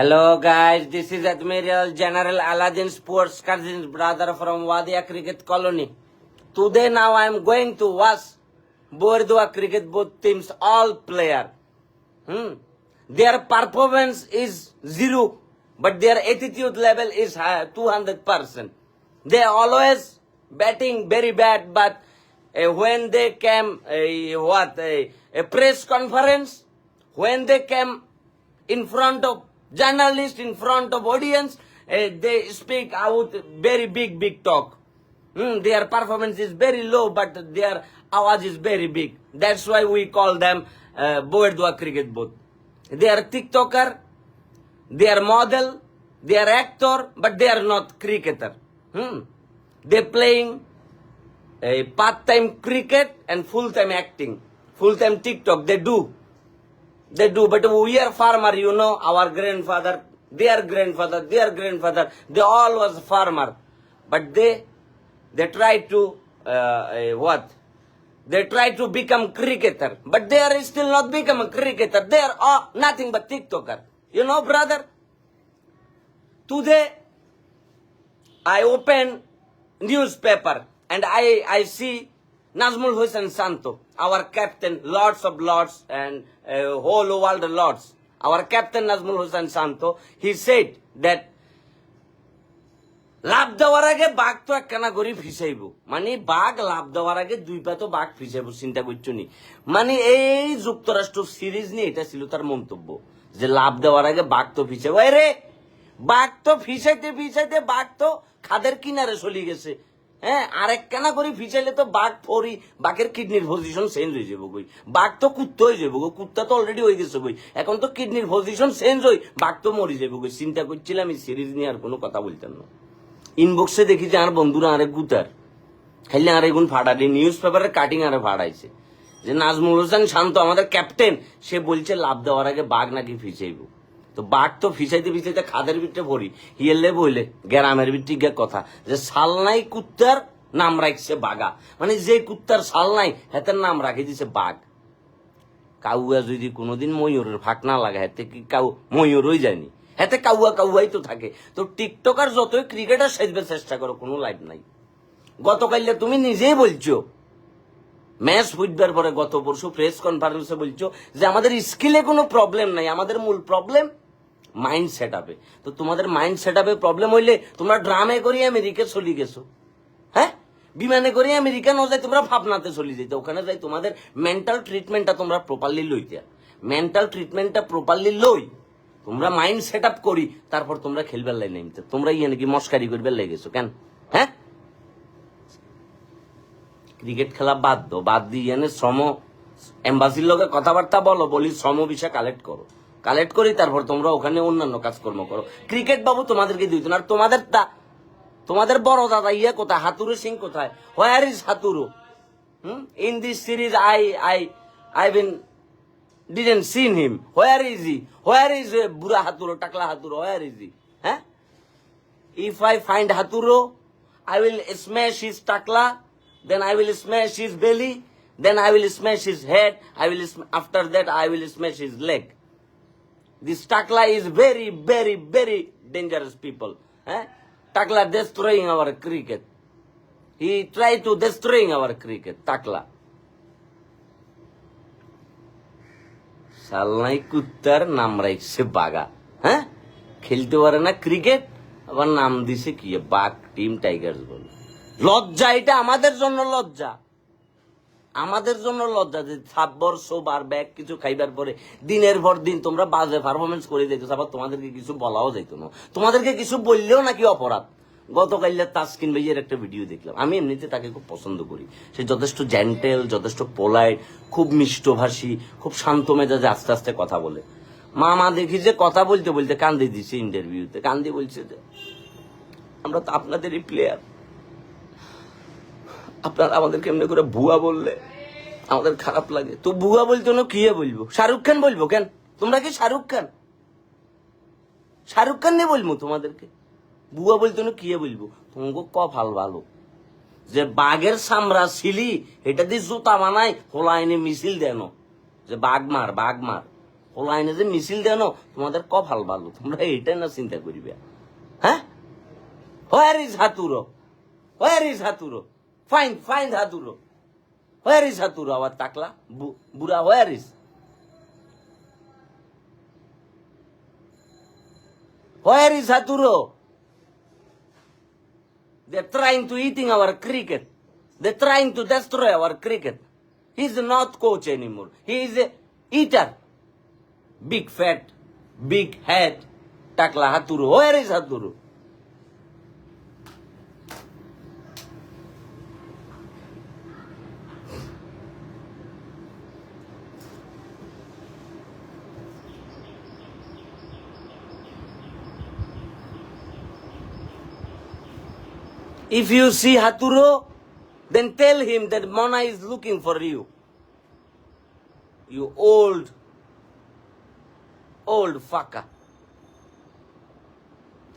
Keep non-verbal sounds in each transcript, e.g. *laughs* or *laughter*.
Hello guys, this is Admiral General Aladdin Sports Cousin's brother from Wadia Cricket Colony. Today now I am going to watch Bordua Cricket both teams all player. Hmm. Their performance is zero, but their attitude level is high, 200%. They always batting very bad, but uh, when they came, uh, what, uh, a press conference, when they came in front of journalists, in front of audience, uh, they speak out very big, big talk. Hmm, their performance is very low, but their awaz is very big. That's why we call them uh, Boerdua Cricket Booth. They are TikToker, they are model, they are actor, but they are not cricketer. Hmm. They playing a part-time cricket and full-time acting, full-time TikTok. They do. They do, but we are farmer, you know, our grandfather, their grandfather, their grandfather, they all was farmer. But they, they try to, uh, uh, what? They try to become cricketer, but they are still not become a cricketer. They are all, nothing but TikToker. You know, brother? Today, I open newspaper and I, I see Nazmul Hussain Santo, our captain, lots of lords and whole world lords. Our captain Nazmul Hussain Santo, he said that লাভ দেওয়ার আগে বাঘ তো একখানা করে ফিসাইব। মানে বাঘ লাভ দেওয়ার আগে দুই পা তো বাঘ ফিসাইব চিন্তা করছ নি? মানে এই যুক্তরাষ্ট্র সিরিজ নিয়ে এটা ছিল তার মন্তব্য যে লাভ দেওয়ার আগে বাঘ তো ফিসাইব। রে বাঘ তো ফিসাইতে ফিসাইতে বাঘ তো খাদের কিনারে চলে গেছে। হ্যাঁ আরেক কেনা করে ফিসাইলে তো বাঘ ফরি বাঘের কিডনির পজিশন চেঞ্জ হয়ে যাব গই বাঘ তো কুত্তা হয়ে যাব গো কুত্তা তো অলরেডি হয়ে গেছে গই এখন তো কিডনির পজিশন চেঞ্জ হই, বাঘ তো মরে যাব গই চিন্তা করছিলাম, এই সিরিজ নিয়ে আর কোনো কথা বলতাম না। ইনবক্সে দেখি যে আর বন্ধুরা আরে গুতার। খাইলে আর এগুন ফাটালি নিউজ পেপারের কাটিং আরে ফাটাইছে। যে নাজমুল হোসেন শান্ত, আমাদের ক্যাপ্টেন সে বলছে, লাভ দেওয়ার আগে বাঘ নাকি ফিসাইব তো বাঘ তো ফিসাইতে ফিসাইতে খাদের ভিতরে ভরি। হিয়েলে বইলে গ্রামের গিয়ে কথা, যে সালনাই কুত্তার নাম রাখছে বাঘা। মানে যে কুত্তার সাল নাই, হেতের নাম রাখি দিছে বাঘ। কাউয়া যদি কোনোদিন ময়ূরের ফাঁক না লাগে, হাতে কি কাউ ময়ূরই যায়নি হাতে কাউয়া কাউয়াই তো থাকে। তো টিকটকার যতই ক্রিকেটার সাজবে চেষ্টা করো, কোনো লাইফ নাই। গতকাল তুমি নিজেই বলছো ম্যাচ ফুটবার পরে গত পরশু প্রেস কনফারেন্সে বলছো যে আমাদের স্কিলে কোনো প্রবলেম নাই, আমাদের মূল প্রবলেম মাইন্ড সেট আপে তো তোমাদের মাইন্ড সেট আপে প্রবলেম হইলে তোমরা ড্রামে করে আমেরিকা চলে গেছো। হ্যাঁ? বিমানে করে আমেরিকা ন যাই তোমরা ভাবনাতে চলে যেতে ওখানে যাই তোমাদের মেন্টাল ট্রিটমেন্টটা তোমরা প্রপারলি লইতে। মেন্টাল ট্রিটমেন্টটা প্রপারলি লই, তোমরা মাইন্ড সেট আপ করি, তারপর তোমরা খেলবার লাই নামতে। তোমরা ইয়ে নাকি মস্কারি করবার লেগেছো কেন? হ্যাঁ? ক্রিকেট খেলা বাদ দো বাদ দিয়ে এনে শ্রম এম্বাসির লোকে কথাবার্তা বলো বলি শ্রম বিষয় কালেক্ট করো কালেক্ট করি তারপর তোমরা ওখানে অন্যান্য কাজকর্ম করো ক্রিকেট বাবু তোমাদেরকে দিত না আর তোমাদের তা তোমাদের বড় দাদা ইয়ে কোথায় হাতুরু সিং কোথায় where is Hathuru hmm in this series I I I been seen him. Where is he? Where is uh, Bura Haturo, Takla Haturo? Where is he? Huh? If I find Haturo, I will smash his Takla, then I will smash his belly, then I will smash his head, I will sm- after that I will smash his leg. This Takla is very, very, very dangerous people. Eh? Takla destroying our cricket. He tried to destroying our cricket, Takla. সালনাই কুত্তার নাম রাখছে বাগা হ্যাঁ খেলতে পারে না cricket আবার নাম দিছে কি বাঘ টিম টাইগার্স বলে লজ্জা, এটা আমাদের জন্য লজ্জা। আমাদের জন্য লজ্জা যে সাত বর্ষ বার ব্যাগ কিছু খাইবার পরে দিনের পর দিন তোমরা বাজে পারফরমেন্স করে যাইতো আবার তোমাদেরকে কিছু বলাও যাইতো না। তোমাদেরকে কিছু বললেও নাকি অপরাধ। গতকালে তাসকিন ভাইয়ের একটা ভিডিও দেখলাম। আমি এমনিতে তাকে খুব পছন্দ করি। সে যথেষ্ট জেন্টেল যথেষ্ট পোলাইট খুব মিষ্টভাষী, খুব শান্ত মেজাজে আস্তে আস্তে কথা বলে। মা মা দেখি যে কথা বলতে বলতে কান্দি দিছে ইন্টারভিউতে কান্দি বলছে যে, আমরা তো আপনাদেরই প্লেয়ার আপনারা আমাদেরকে এমনি করে ভুয়া বললে আমাদের খারাপ লাগে। তো ভুয়া বলতে না কি বলব? শাহরুখ খান বলব কেন? তোমরা কি শাহরুখ খান? শাহরুখ খান নিয়ে বলব তোমাদেরকে। বুয়া বলতে না কি বলব? তোমাকে কপাল ভালো যে বাঘের সামরা ছিলি এটা দিয়ে জুতা বানাই হোলা এনে মিছিল দেন। যে বাঘ মার বাঘ মার। লাইনে যে মিছিল দেন, তোমাদের কপাল ভালো তোমরা এইটা না চিন্তা করিবে। হ্যাঁ? Where is Hathuru where is Hathuru Find, find Haturo. Where is Haturo, our Takla? Bura, where is? Where is Haturo? They're trying to eating our cricket. They're trying to destroy our cricket. He's not coach anymore. He is a eater. Big fat, big head. Takla Haturu. Where is Haturu? If you see Haturo, then tell him that Mona is looking for you. You old, old fucker.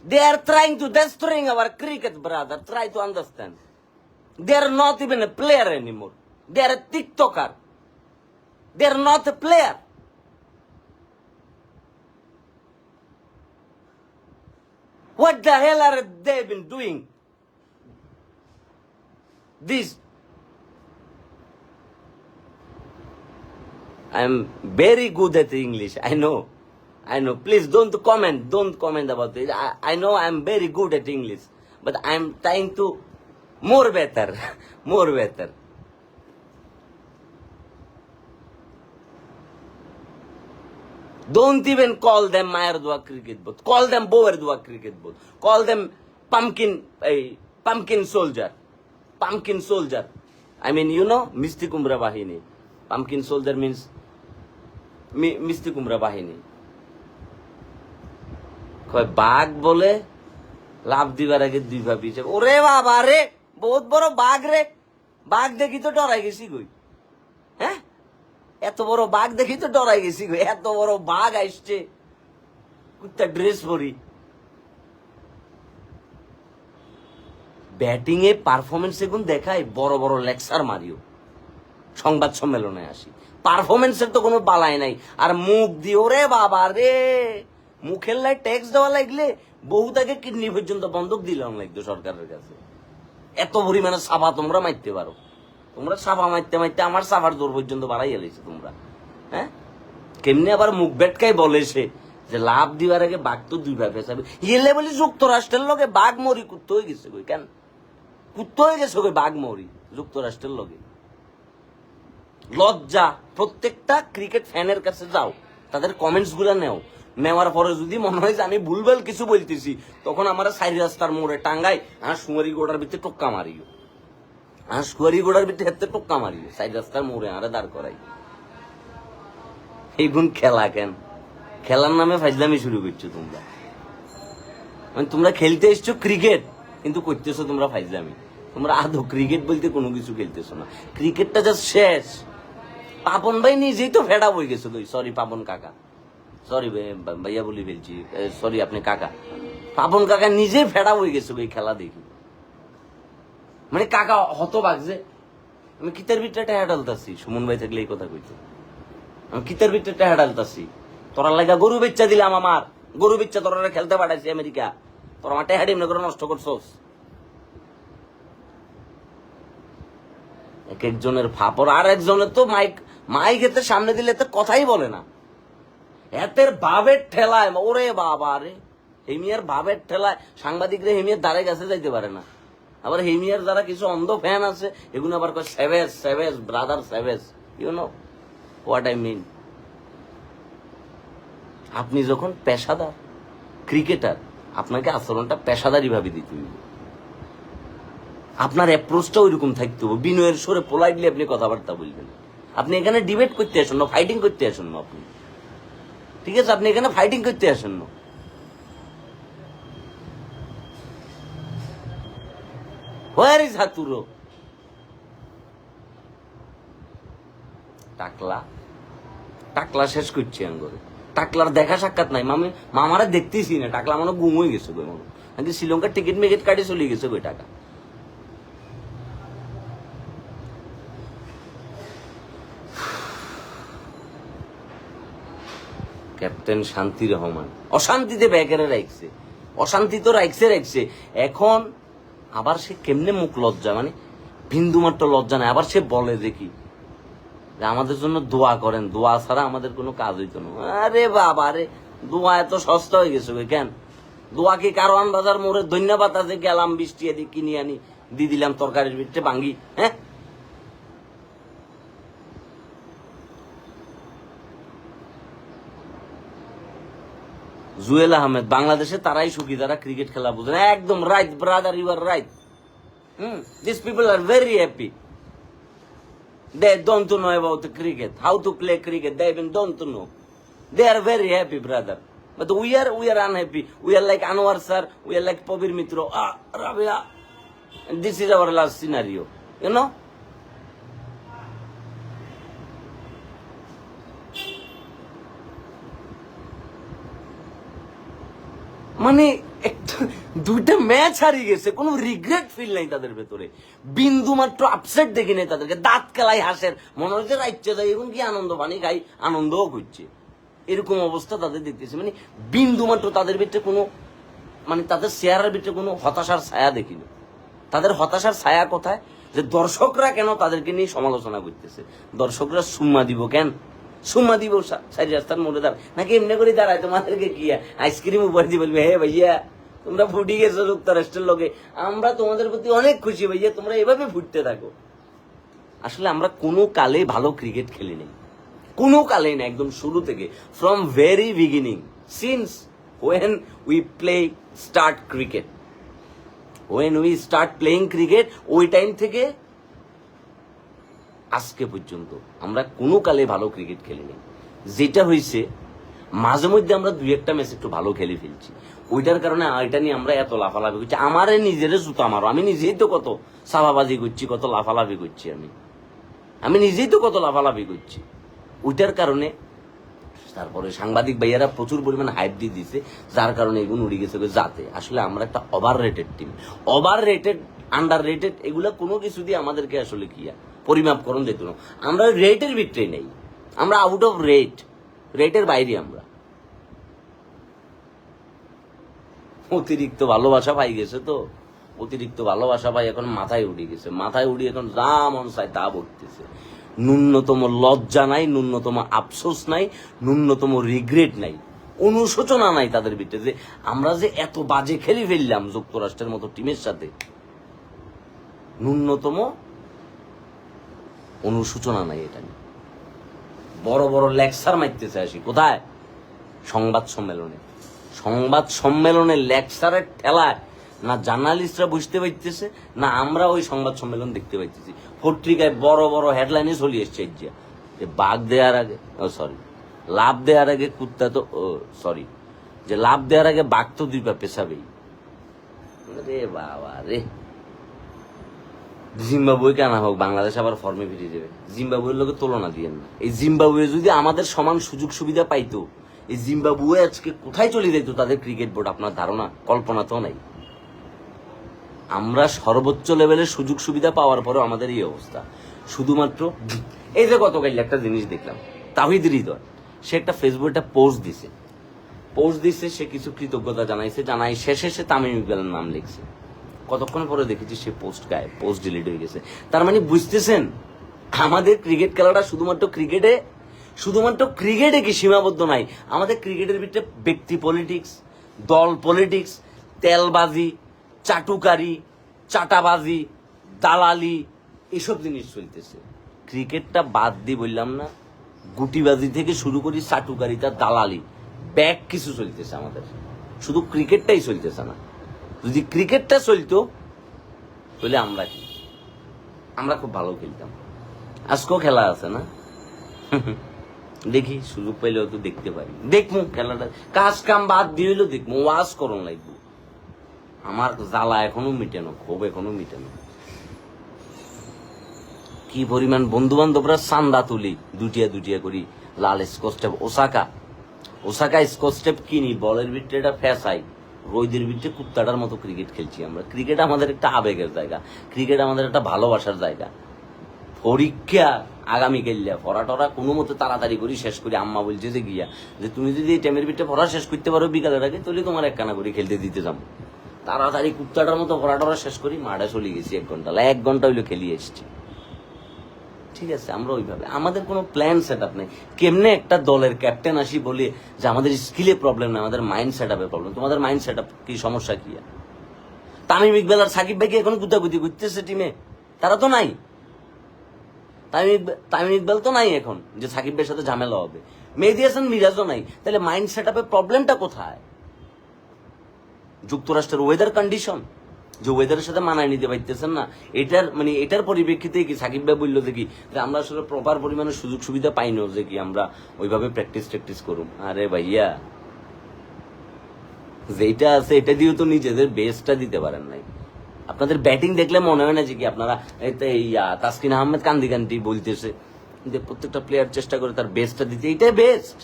They are trying to destroy our cricket, brother. Try to understand. They are not even a player anymore. They are a TikToker. They are not a player. What the hell are they been doing? This. I'm very good at English. I know. I know. Please don't comment. Don't comment about it. I, I know I'm very good at English. But I'm trying to more better. *laughs* more better. Don't even call them Mayardua cricket boat. Call them Boverdua cricket boat. Call them pumpkin, a pumpkin soldier. Pumpkin soldier. I mean, you know, Misti Kumbra Bahini. Pumpkin soldier means মি- মিষ্টি কুমড়া বাহিনী কয় বাঘ বলে লাভ দিবার আগে দুই ভাবি ওরে বাবা রে বহুত বড় বাঘ রে। বাঘ দেখি তো ডরাই গেছি কই? হ্যাঁ? এত বড় বাঘ দেখি তো ডরাই গেছি কই? এত বড় বাঘ আসছে। কুত্তা ড্রেস পরি। ব্যাটিং এ পারফরমেন্স এগুন দেখায় বড় বড় লেকচার মারিও। সংবাদ সম্মেলনে আসি। পারফরমেন্সের তো কোনো বালাই নাই। আর মুখ দিও রে বাবা রে! মুখের লাই ট্যাক্স দেওয়া লাগলে বহুত আগে কিডনি পর্যন্ত বন্ধক দিলাম লাগতো সরকারের কাছে। এত পরিমাণে সাফা তোমরা মারতে পারো। তোমরা সাফা মারতে মারতে আমার সাফার দৌড় পর্যন্ত বাড়াই গেলেছে তোমরা। হ্যাঁ? কেমনি আবার মুখ বেটকাই বলে সে যে লাভ দিবার আগে বাঘ তো দুই ভাবে যাবে ইয়েলে বলি যুক্তরাষ্ট্রের লগে বাঘ মরি করতে হয়ে গেছে কই কেন? কুত্ত হয়ে গেছে কই বাঘ মরি যুক্তরাষ্ট্রের লগে। লজ্জা, প্রত্যেকটা ক্রিকেট ফ্যানের কাছে যাও, তাদের কমেন্টসগুলা নেও। নেওয়ার পরে যদি মনে হয় যে আমি ভুলভাল কিছু বলতেছি, তখন আমার সাইড রাস্তার মোড়ে টাঙ্গাই আর সুয়ারি গোড়ার ভিতরে টোক্কা মারিও। আর সুয়ারি গোড়ার ভিতরে হেতে টোক্কা মারিও সাইড রাস্তার মোড়ে আরে দাঁড় করাই। এই গুণ খেলা কেন? খেলার নামে ফাইজলামি শুরু করছ তোমরা। মানে তোমরা খেলতে এসছো ক্রিকেট, কিন্তু করতেছো তোমরা ফাইজলামি তোমরা আদৌ ক্রিকেট বলতে কোনো কিছু খেলতেছো না। ক্রিকেটটা জাস্ট শেষ। পাপন ভাই নিজেই তো ফেডা হয়ে গেছে তুই সরি পাপন কাকা। সরি ভাইয়া বলি ফেলছি। সরি আপনি কাকা। পাপন কাকা নিজেই ফেডা হয়ে গেছে ওই খেলা দেখি। মানে কাকা হতবাক যে, আমি কিতার ভিতরে টেহা ডালতাছি সুমন ভাই থাকলে এই কথা কইতো। আমি কিতার ভিতরে টেহা ডালতাছি তোরা লাগা গরু বেচ্চা দিলাম আমার। গরু বেচ্চা তোরা খেলতে পাঠাইছি আমেরিকা। তোর আমার টেহা ডিমনে করে নষ্ট করছোস। এক একজনের ফাপড় আর একজনের তো মাইক মাইক এতে সামনে দিলে তো কথাই বলে না। এতের বাবের ঠেলায় ওরে বাবা রে। হেমিয়ার বাবের ঠেলায় সাংবাদিকরা হেমিয়ার দ্বারে কাছে যাইতে পারে না। আবার হেমিয়ার যারা কিছু অন্ধ ফ্যান আছে, এগুলো আবার কয় savage savage brother savage you know what I mean আপনি যখন পেশাদার ক্রিকেটার আপনাকে আচরণটা পেশাদারি ভাবে দিতে হইবে আপনার অ্যাপ্রোচটা ওইরকম থাকতে হবে। বিনয়ের সরে পোলাইটলি আপনি কথাবার্তা বলবেন। আপনি এখানে ডিবেট করতে আসেন না ফাইটিং করতে আসেন না আপনি। ঠিক আছে? আপনি এখানে ফাইটিং করতে আসেন না। হোয়ার ইজ হাতুরো টাকলা। টাকলা শেষ করছি আঙ্গরে। টাকলার দেখা সাক্ষাৎ নাই। মামি মামারা দেখতেছি না। টাকলা মনে গুম হয়ে গেছে গো নাকি শ্রীলঙ্কার টিকিট মিকিট কাটে চলে গেছে গো টাকা। ক্যাপ্টেন শান্তি রহমান। অশান্তিতে ব্যাগেরে রাখছে অশান্তি তো রাখছে রাখছে এখন আবার সে কেমনে মুখ লজ্জা? মানে বিন্দুমাত্র লজ্জা নাই। আবার সে বলে দেখি যে আমাদের জন্য দোয়া করেন। দোয়া ছাড়া আমাদের কোনো কাজ হইতো না। আরে বাবা রে, দোয়া এত সস্তা হয়ে গেছে কেন? দোয়া কি কারওয়ান বাজার মোড়ে ধন্যবাদ আছে? গেলাম বৃষ্টি এদিক কিনে আনি। দিয়ে দিলাম তরকারির ভিতরে ভাঙ্গি হ্যাঁ? জুয়েল আহমেদ বাংলাদেশে তারাই সুখী যারা ক্রিকেট খেলা বুঝেন একদম right brother you are right hmm this people are very happy don't know about the cricket, how to play cricket. They even don't know. They are very happy, brother. But we are we are unhappy. We are like Anwar sir. We are like Pabir Mitro. Ah, Rabia. And this is our last scenario. You? মানে একটা, দুইটা match হারিয়ে গেছে, কোনো regret feel নাই তাদের ভেতরে। বিন্দু মাত্র আপসেট দেখি নাই তাদেরকে। দাঁত কেলাই হাসের, মনে হচ্ছে রাইচ্ছে যায় এবং কি আনন্দ? পানি খাই, আনন্দও করছে এরকম অবস্থা তাদের দেখতেছে। মানে বিন্দু মাত্র তাদের ভিতরে কোনো মানে তাদের চেহারার ভিতরে কোনো হতাশার ছায়া দেখিনি তাদের হতাশার ছায়া কোথায়? যে দর্শকরা কেন তাদেরকে নিয়ে সমালোচনা করতেছে? দর্শকরা সুম্মা দিব কেন? সুম্মা দিব সারি রাস্তার মোড়ে দাঁড়ায় নাকি এমনি করে দাঁড়ায়, তোমাদেরকে কি আইসক্রিম উপর দিয়ে বলবে, হে ভাইয়া, তোমরা ফুটি গেছো যুক্তরাষ্ট্রের লোকে। আমরা তোমাদের প্রতি অনেক খুশি, ভাইয়া, তোমরা এভাবে ফুটতে থাকো। আসলে আমরা কোনো কালে ভালো ক্রিকেট খেলি নাই। কোনো কালে না, একদম শুরু থেকে from very beginning since when we play start cricket when we start playing cricket ওই টাইম থেকে আজকে পর্যন্ত আমরা কোনো কালে ভালো ক্রিকেট খেলিনি। যেটা হয়েছে, মাঝে মধ্যে আমরা দুই একটা ম্যাচ একটু ভালো খেলে ফেলছি। ওইটার কারণে এটা নিয়ে আমরা এত লাফালাফি করছি। আমার নিজের জুতা মারো আমি নিজেই তো কত সাবাবাজি করছি, কত লাফালাফি করছি আমি। আমি নিজেই তো কত লাফালাফি করছি। ওইটার কারণে তারপরে সাংবাদিক ভাইয়ারা প্রচুর পরিমাণে হাইপ দিয়ে দিছে যার কারণে এগুলো উড়ে গেছে যাতে আসলে আমরা একটা overrated team overrated underrated এগুলো কোনো কিছু দিয়ে আমাদেরকে আসলে কি পরিমাপ করণ যেত না। আমরা রেটের ভিতরে নেই। আমরা আউট অফ রেট রেটের বাইরে আমরা। অতিরিক্ত ভালোবাসা পাই গেছে তো। অতিরিক্ত ভালোবাসা পাই এখন মাথায় উঠে গেছে। মাথায় উঠে এখন যা মন চায় তা বলতেছে ন্যূনতম লজ্জা নাই, ন্যূনতম আফসোস নাই, ন্যূনতম রিগ্রেট নাই, অনুশোচনা নাই তাদের ভিতরে যে আমরা যে এত বাজে খেলে ফেললাম যুক্তরাষ্ট্রের মতো টিমের সাথে। ন্যূনতম অনুশোচনা নাই এটা বড় বড় লেকচার মারতেছে আসি। কোথায়? সংবাদ সম্মেলনে। সংবাদ সম্মেলনে লেকচারের ঠেলায় না জার্নালিস্টরা বুঝতে পারতেছে না আমরা ওই সংবাদ সম্মেলন দেখতে পাইতেছি। পত্রিকায় বড় বড় হেডলাইনে চলে এসছে যে। বাঘ দেওয়ার আগে সরি লাভ দেওয়ার আগে কুত্তা তো সরি যে লাভ দেওয়ার আগে বাঘ তো দুই পা পেশাবেই রে বাবা রে। জিম্বাবুয়ে কেন হোক, বাংলাদেশ আবার ফর্মে ফিরে যাবে জিম্বাবুয়ের লোকে তুলনা দিয়েন না। এই জিম্বাবুয়ে যদি আমাদের সমান সুযোগ সুবিধা পাইতো, এই জিম্বাবুয়ে আজকে কোথায় চলে যেত তাদের ক্রিকেট বোর্ড আপনার ধারণা? কল্পনা তো নাই। আমরা সর্বোচ্চ লেভেলের সুযোগ সুবিধা পাওয়ার পরেও আমাদের এই অবস্থা। শুধুমাত্র এই যে গতকাল একটা জিনিস দেখলাম, তাহিদ হৃদয়, সে একটা ফেসবুকে একটা পোস্ট দিছে। পোস্ট দিছে, সে কিছু কৃতজ্ঞতা জানাইছে। জানাই শেষে সে তামিম ইকবালের নাম লিখছে। কতক্ষণ পরে দেখেছি সে পোস্ট গায়ে পোস্ট ডিলিট হয়ে গেছে। তার মানে বুঝতেছেন? আমাদের ক্রিকেট খেলাটা শুধুমাত্র ক্রিকেটে শুধুমাত্র ক্রিকেটে কি সীমাবদ্ধ নাই? আমাদের ক্রিকেটের ভিতরে ব্যক্তি পলিটিক্স দল পলিটিক্স তেলবাজি, চাটুকারি, চাটাবাজি, দালালি, এসব জিনিস চলতেছে। ক্রিকেটটা বাদ দিয়ে বললাম না, গুটিবাজি থেকে শুরু করি চাটুকারিতা, দালালি ব্যাক কিছু চলতেছে আমাদের। শুধু ক্রিকেটটাই চলতেছে না। যদি ক্রিকেটটা চলতো, তাহলে আমরা কি? আমরা খুব ভালো খেলতাম। আজকেও খেলা আছে না? দেখি, সুযোগ পাইলে তো দেখতে পারি। দেখব খেলাটা। কাজ কাম বাদ দিয়ে দেখব ওয়াজ করন লাগবো। আমার জ্বালা এখনও মিটেনো ক্ষোভ এখনও মিটেনো কি পরিমাণ বন্ধু বান্ধবরা চান্দা তুলি, দুটিয়া দুটিয়া করি, লাল scotch tape Osaka. Osaka scotch tape কিনি, বলের ভিতরে এটা ফ্যাসাই রোদের ভিতরে কুত্তাটার মতো ক্রিকেট খেলছি আমরা। ক্রিকেট আমাদের একটা আবেগের জায়গা। ক্রিকেট আমাদের একটা ভালোবাসার জায়গা। পরীক্ষা আগামী গেলিয়া পড়া টরা কোনো মতো তাড়াতাড়ি করি শেষ করি আম্মা বলছে যে গিয়া, যে তুমি যদি এই টাইমের ভিতরে পড়া শেষ করতে পারো বিকালের আগে, তাহলে তোমার এক কানা করে খেলতে দিতে যাব। তাড়াতাড়ি কুত্তাটার মতো পড়া টরা শেষ করি, মাঠে চলে গেছি এক ঘণ্টা। এক ঘণ্টা হইল খেলিয়ে এসছি। ঠিক আছে, আমরা ওইভাবে। আমাদের কোনো প্ল্যান সেট আপ নেই। কেমনে একটা দলের ক্যাপ্টেন আসি বলি যে আমাদের স্কিলে প্রবলেম নেই, আমাদের মাইন্ড সেট আপে প্রবলেম তোমাদের মাইন্ড সেট আপ কি, সমস্যা কি? তামিম ইকবাল আর সাকিব ভাই কি এখন গুতাগুতি করতেছে টিমে তারা তো নাই। তামিম তামিম ইকবাল তো নাই এখন, যে সাকিব ভাইয়ের সাথে ঝামেলা হবে। মেহেদি হাসান, মিরাজও নাই। তাহলে মাইন্ড সেট আপের প্রবলেমটা কোথায়? যুক্তরাষ্ট্রের ওয়েদার কন্ডিশন যে ওয়েদারের সাথে মানায় নিতে পারতেছেন না। এটার মানে এটার পরিপ্রেক্ষিতে কি সাকিব ভাই বলল কি যে আমরা আসলে প্রপার পরিমাণে সুযোগ সুবিধা পাই না যে কি আমরা ওইভাবে প্র্যাকটিস ট্যাকটিস করুম। আরে ভাইয়া যেটা আছে এটা দিয়েও তো নিজেদের বেস্টটা দিতে পারেন নাই। আপনাদের ব্যাটিং দেখলে মনে হয় না যে কি আপনারা আহ, তাসকিন আহমেদ কান্দি কান্দি বলতেছে যে প্রত্যেকটা প্লেয়ার চেষ্টা করে তার বেস্টটা দিতে। এইটাই বেস্ট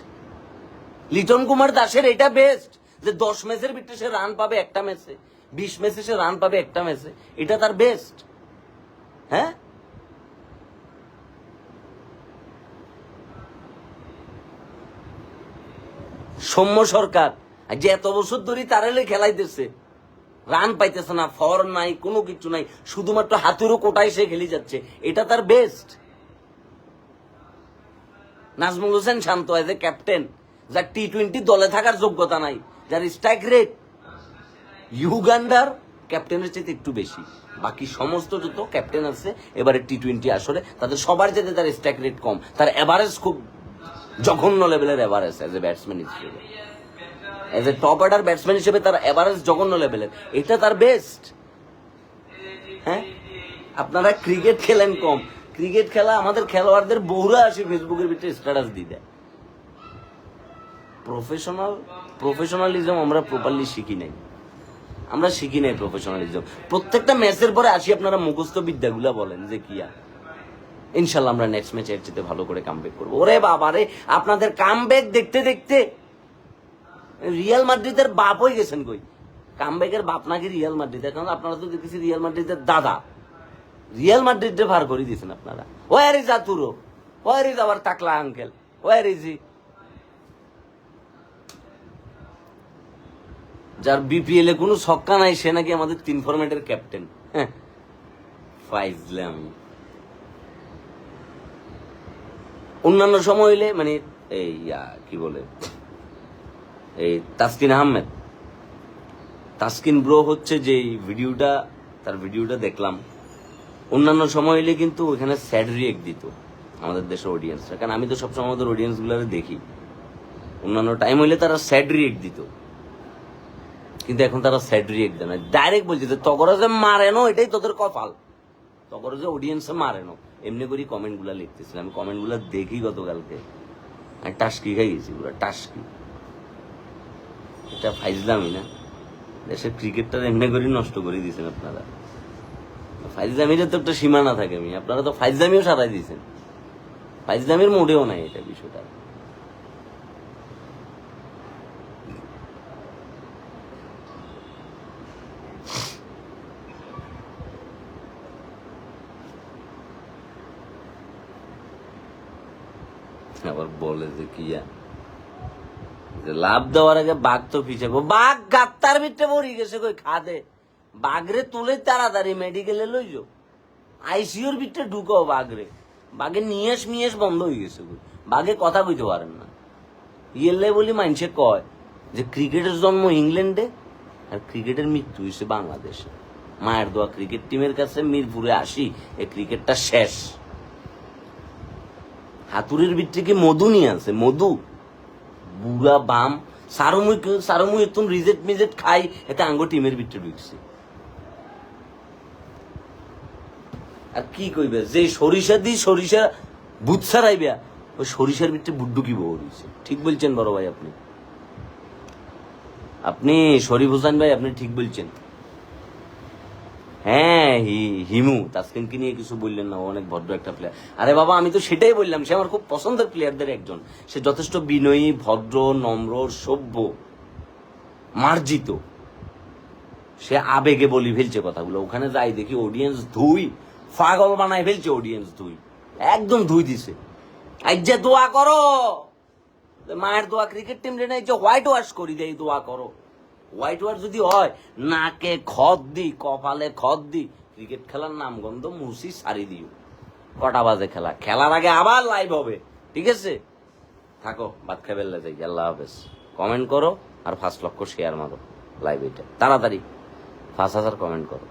লিটন কুমার দাসের এটা বেস্ট যে দশ ম্যাচের ভিতরে সে রান পাবে একটা ম্যাচে বিশ ম্যাচে সে রান পাবে একটা ম্যাচে এটা তার বেস্ট হ্যাঁ? সৌম্য সরকার যে এত বছর ধরে তারালে খেলাইতেছে রান পাইতেছে না ফর নাই, কোনো কিছু নাই, শুধুমাত্র হাতুরও কোটায় সে খেলে যাচ্ছে। এটা তার best Najmul Hossain Shanto as a captain যার টি টোয়েন্টি দলে থাকার যোগ্যতা নাই, যার স্ট্রাইক রেট ইউগান্ডার ক্যাপ্টেনের চেয়ে একটু বেশি। বাকি সমস্ত যত ক্যাপ্টেন আছে এবারে টি টোয়েন্টি আসলে তাদের সবার চেয়ে তার স্ট্রাইক রেট কম। তার এভারেজ খুব জঘন্য লেভেলের এভারেজ এজ এ ব্যাটসম্যান হিসেবে। As a top order batsman হিসেবে তার এভারেজ জঘন্য লেভেলের এটা তার বেস্ট হ্যাঁ? আপনারা ক্রিকেট খেলেন কম। ক্রিকেট খেলা আমাদের খেলোয়াড়দের বহুরা আসে ফেসবুকের ভিতরে স্ট্যাটাস দিয়ে দেয়। প্রফেশনাল প্রফেশনালিজম আমরা প্রপারলি শিখি নাই। আমরা শিখি নাই প্রফেশনালিজম প্রত্যেকটা ম্যাচের পরে আসি আপনারা মুখস্থ বিদ্যাগুলা বলেন যে কিয়া। ইনশাল্লাহ আমরা নেক্সট ম্যাচে এর চেয়ে ভালো করে কামব্যাক করব। ওরে বাবা রে আপনাদের কামব্যাক দেখতে দেখতে রিয়াল মাদ্রিদের বাপ হয়ে গেছেন কই? কামব্যাকের বাপ নাকি রিয়াল মাদ্রিদের কারণ আপনারা তো দেখেছি রিয়াল মাদ্রিদের দাদা। রিয়াল মাদ্রিদে ভার করে দিয়েছেন আপনারা। Where is Hathuru where is our টাকলা আঙ্কেল ওয়ার ইজ ই যার বিপিএল এ কোনো ছক্কা নাই, সে নাকি আমাদের তিন ফরম্যাটের ক্যাপ্টেন হ্যাঁ। ফাইজলাম। অন্যান্য সময় হইলে মানে এই কি বলে? এই, তাসকিন আহমেদ। তাসকিন ব্রো হচ্ছে যে ভিডিওটা তার ভিডিওটা দেখলাম। অন্যান্য সময় হইলে কিন্তু ওখানে স্যাড রিয়েক্ট দিত আমাদের দেশের অডিয়েন্সরা কারণ আমি তো সবসময় আমাদের অডিয়েন্স গুলারে দেখি। অন্যান্য টাইম হইলে তারা স্যাড রিয়েক্ট দিত। কিন্তু এখন তারা স্যাড রিয়েক্ট দেয় না। ডাইরেক্ট বলছে যে, তগরা যে এটাই তোদের কপাল। তগরা যে অডিয়েন্সে মারেনো এমনি করেই কমেন্টগুলা লিখতেছিলাম আমি কমেন্টগুলা দেখি গতকালকে। আমি টাস্কি খাই গেছি পুরো, টাস্কি। এটা ফাইজলামি না? দেশের ক্রিকেটটা এমনি করেই নষ্ট করে দিয়েছেন আপনারা। ফাইজলামির তো একটা সীমানা থাকে, আমি আপনারা তো ফাইজলামিও সারাই দিয়েছেন। ফাইজলামির মোটেও নাই এটা বিষয়টা আবার বলে যে কিয়া যে লাভ দেওয়ার আগে বাঘ তো পিছাবো বাঘ গাত্তার ভিতরে পড়ি গেছে কই খাদে। বাঘরে তুলে তাড়াতাড়ি মেডিকেলে লই লইজ আইসিউর ভিতরে ঢুকো বাঘরে। বাঘে নিয়েস মিয়েস বন্ধ হয়ে গেছে বাঘে কথা কইতে পারেন না। ইয়েলে বলি মানুষে কয় যে ক্রিকেটের জন্ম ইংল্যান্ডে আর ক্রিকেটের মৃত্যু হয়েছে বাংলাদেশে। মায়ের দোয়া ক্রিকেট টিমের কাছে মিরপুরে আসি এই ক্রিকেটটা শেষ। হাতুড়ির ভিতরে কি মধু নিয়ে আছে? মধু। বুড়া বাম। সারমুই সারমুই এতন রিজেক্ট মিজেক্ট খাই এটা আঙ্গ টিমের ভিতরে ঢুকছে। আর কি কইবে? যে সরিষা দি সরিষা বুধ সারাইবা, ওই সরিষার ভিতরে বউ রয়েছে ঠিক বলছেন বড় ভাই আপনি। আপনি শরীফ হোসেন ভাই, আপনি ঠিক বলছেন। হ্যাঁ হি- হিমু, তাসকিনকে নিয়ে কিছু বললেন না অনেক ভদ্র একটা প্লেয়ার আরে বাবা, আমি তো সেটাই বললাম, সে আমার খুব পছন্দের প্লেয়ারদের একজন। সে যথেষ্ট বিনয়ী, ভদ্র, নম্র, সভ্য, মার্জিত। সে আবেগে বলি ফেলছে কথাগুলো। ওখানে যাই দেখি অডিয়েন্স ধুই, পাগল বানায় ফেলছে অডিয়েন্স ধুই। একদম ধুই দিছে। যে দোয়া করো, মায়ের দোয়া ক্রিকেট টিম রে যে হোয়াইট ওয়াশ করি দেয় দোয়া করো। হোয়াইট ওয়াশ যদি হয়, নাকে খদ দি, কপালে খদ দি ক্রিকেট খেলার নাম গন্ধ মুসি সারি দিও। কটা বাজে খেলা? খেলার আগে আবার লাইভ হবে, ঠিক আছে? থাকো, ভাত খাই বেললে যাই, আল্লাহ হাফেজ। কমেন্ট করো আর ফার্স্ট লক্ষ শেয়ার মারো লাইভ এটা তাড়াতাড়ি ফার্স্ট হাজার কমেন্ট করো।